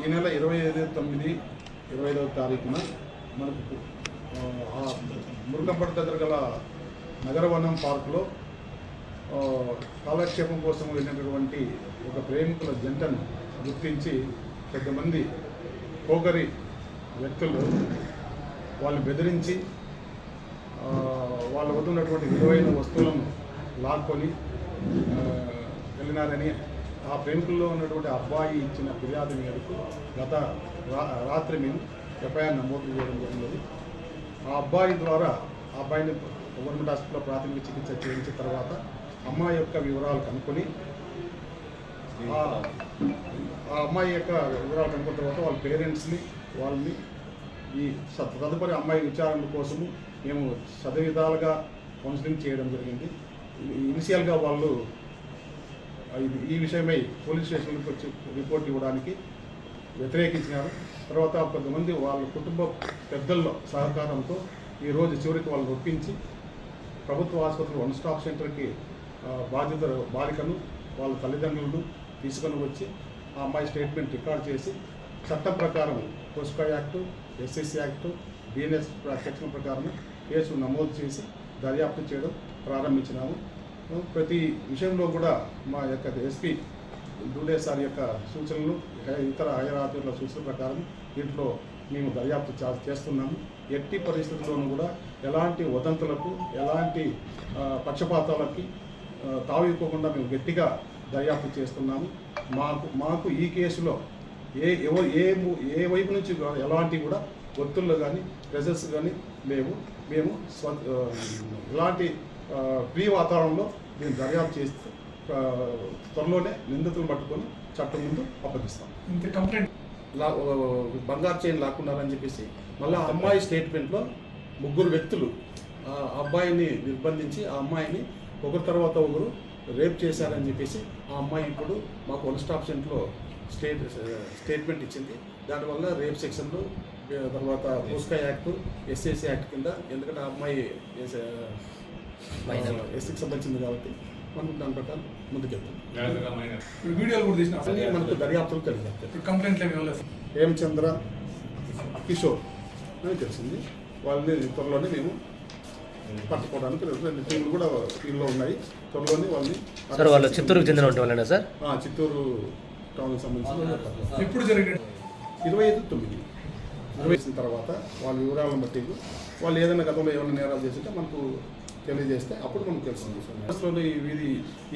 ఈ నెల ఇరవై ఐదు తొమ్మిది ఇరవై ఐదవ తారీఖున మనకు ఆ, దగ్గర గల నగరవనం పార్కులో కాలక్షేపం కోసం వెళ్ళినటువంటి ఒక ప్రేమికుల జంటను గుర్తించి కొంతమంది కోకరి వ్యక్తులు వాళ్ళు బెదిరించి వాళ్ళ వద్ద ఉన్నటువంటి విలువైన వస్తువులను లాక్కొని వెళ్ళినారని ఆ ప్రేమికుల్లో ఉన్నటువంటి అబ్బాయి ఇచ్చిన ఫిర్యాదు మేరకు గత రాత్రి మేము ఎఫ్ఐఆర్ నమోదు చేయడం జరిగినది. ఆ అబ్బాయి ద్వారా ఆ అబ్బాయిని గవర్నమెంట్ హాస్పిటల్లో ప్రాథమిక చికిత్స చేయించిన తర్వాత అమ్మాయి యొక్క వివరాలు కనుక్కొని ఆ ఆ అమ్మాయి యొక్క వివరాలు కనుక్కున్న తర్వాత వాళ్ళ పేరెంట్స్ని వాళ్ళని ఈ స- తదుపరి అమ్మాయి విచారణ కోసము మేము సదవిధాలుగా కౌన్సిలింగ్ చేయడం జరిగింది. ఇనిషియల్గా వాళ్ళు ఈ విషయమై పోలీస్ స్టేషన్కి వచ్చి రిపోర్ట్ ఇవ్వడానికి వ్యతిరేకించినారు. తర్వాత కొంతమంది వాళ్ళ కుటుంబ పెద్దల్లో సహకారంతో ఈరోజు చివరికి వాళ్ళని ఒప్పించి ప్రభుత్వ ఆసుపత్రి వన్ స్టాప్ సెంటర్కి బాధ్యత బాధిత బాలికను వాళ్ళ తల్లిదండ్రులను తీసుకొని వచ్చి ఆ అమ్మాయి స్టేట్మెంట్ రికార్డ్ చేసి చట్టం ప్రకారం POCSO act SSC act BNS section ప్రకారం కేసు నమోదు చేసి దర్యాప్తు చేయడం ప్రారంభించినాము. ప్రతి విషయంలో కూడా మా యొక్క ఎస్పీ డూడే సార్ యొక్క సూచనలు ఇతర హైదరాబాద్ల సూచనల ప్రకారం దీంట్లో మేము దర్యాప్తు చా- చేస్తున్నాము. ఎట్టి పరిస్థితుల్లోనూ కూడా ఎలాంటి వదంతులకు ఎలాంటి పక్షపాతాలకి తావిపోకుండా మేము గట్టిగా దర్యాప్తు చేస్తున్నాము. మాకు మాకు ఈ కేసులో ఏ ఎవరు ఏ ఏ వైపు నుంచి ఎలాంటి కూడా ఒత్తుళ్ళు కానీ ప్రెజర్స్ కానీ మేము మేము స్వ ఇలాంటి ఫ్రీ వాతావరణంలో మేము దర్యాప్తు చేస్తూ త్వరలోనే నిందితులను పట్టుకొని చట్టం ముందు అప్పగిస్తాం ఇంత కంప్లైంట్ బంగారు చైన్ లాక్కున్నారని చెప్పేసి మళ్ళీ ఆ అమ్మాయి స్టేట్మెంట్లో ముగ్గురు వ్యక్తులు ఆ అబ్బాయిని నిర్బంధించి ఆ అమ్మాయిని ఒకరి తర్వాత ఒకరు రేప్ చేశారని చెప్పేసి ఆ అమ్మాయి ఇప్పుడు మాకు వన్ స్టాప్ సెంటర్లో స్టేట్ స్టేట్మెంట్ ఇచ్చింది. దానివల్ల రేప్ సెక్షన్లు తర్వాత పోస్కా యాక్ట్ ఎస్ఎస్సి యాక్ట్ కింద ఎందుకంటే ఆ అమ్మాయి ఎస్సీకి సంబంధించింది కాబట్టి మనం దాని ప్రకారం ముందుకెళ్తాం. ఇప్పుడు వీడియోలు కూడా తీసిన అన్నీ మనకు దర్యాప్తులు తెలియదు ఇప్పుడు కంప్లైంట్లు ఏమి ఇవ్వలేదు. హేమచంద్ర కిషోర్. అని తెలిసింది. వాళ్ళని త్వరలోనే మేము పట్టుకోవడానికి రెండు. టీంలు కూడా ఫీల్డ్లో ఉన్నాయి. త్వరలోనే వాళ్ళని సార్ వాళ్ళు చిత్తూరుకు చెందిన వాళ్ళేనా సార్? ఆ, చిత్తూరు టౌన్కి సంబంధించిన ఎప్పుడు జరిగిన ఇరవై ఐదు తొమ్మిది. ఇరవై వేసిన తర్వాత వాళ్ళ వివరాలను బట్టి వాళ్ళు ఏదైనా గతంలో ఏమైనా నేరాలు చేస్తుంటే మనకు తెలియజేస్తే అప్పుడు మనకు తెలుస్తుంది. అసలు ఇది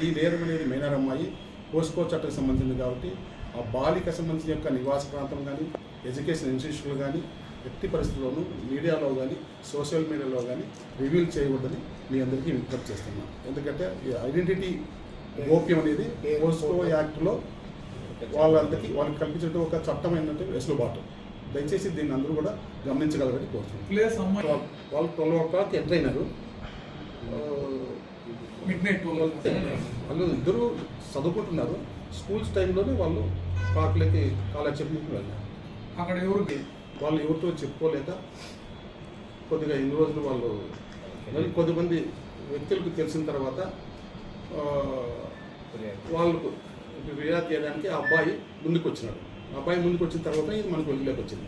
ఈ నేరం అనేది మైనర్ అమ్మాయి పోస్కో చట్టకు సంబంధించింది కాబట్టి ఆ బాలిక సంబంధించిన యొక్క నివాస ప్రాంతం కానీ ఎడ్యుకేషన్ ఇన్స్టిట్యూషన్లు కానీ ఎట్టి పరిస్థితుల్లోనూ మీడియాలో కానీ సోషల్ మీడియాలో కానీ రివీల్ చేయకూడదని మీ అందరికీ విజ్ఞప్తి చేస్తున్నాం ఎందుకంటే ఈ ఐడెంటిటీ గోప్యం అనేది పోస్కో యాక్ట్లో వాళ్ళందరికీ వాళ్ళకి కల్పించిన ఒక చట్టం ఏంటంటే వెసులుబాటు. దయచేసి దీన్ని అందరూ కూడా గమనించగలరని కోరుతున్నాను వాళ్ళు- ట్వెల్వ్ ఓ క్లాక్ ఎంటర్ అయినారు. మిడ్ నైట్ వాళ్ళు ఇద్దరు చదువుకుంటున్నారు. స్కూల్స్ టైంలోనే వాళ్ళు పార్కులకి కాలక్షేపంకి వెళ్ళారు అక్కడ ఎవరికి వాళ్ళు ఎవరితో చెప్పుకోలేక కొద్దిగా ఇన్ని రోజులు వాళ్ళు మరి కొద్దిమంది వ్యక్తులకు తెలిసిన తర్వాత ఆ, వాళ్ళకు ఫిర్యాదు చేయడానికి ఆ అబ్బాయి ముందుకు వచ్చినాడు ఆ అబ్బాయి ముందుకు వచ్చిన తర్వాత ఇది మనకు వెలుగులోకి వచ్చింది.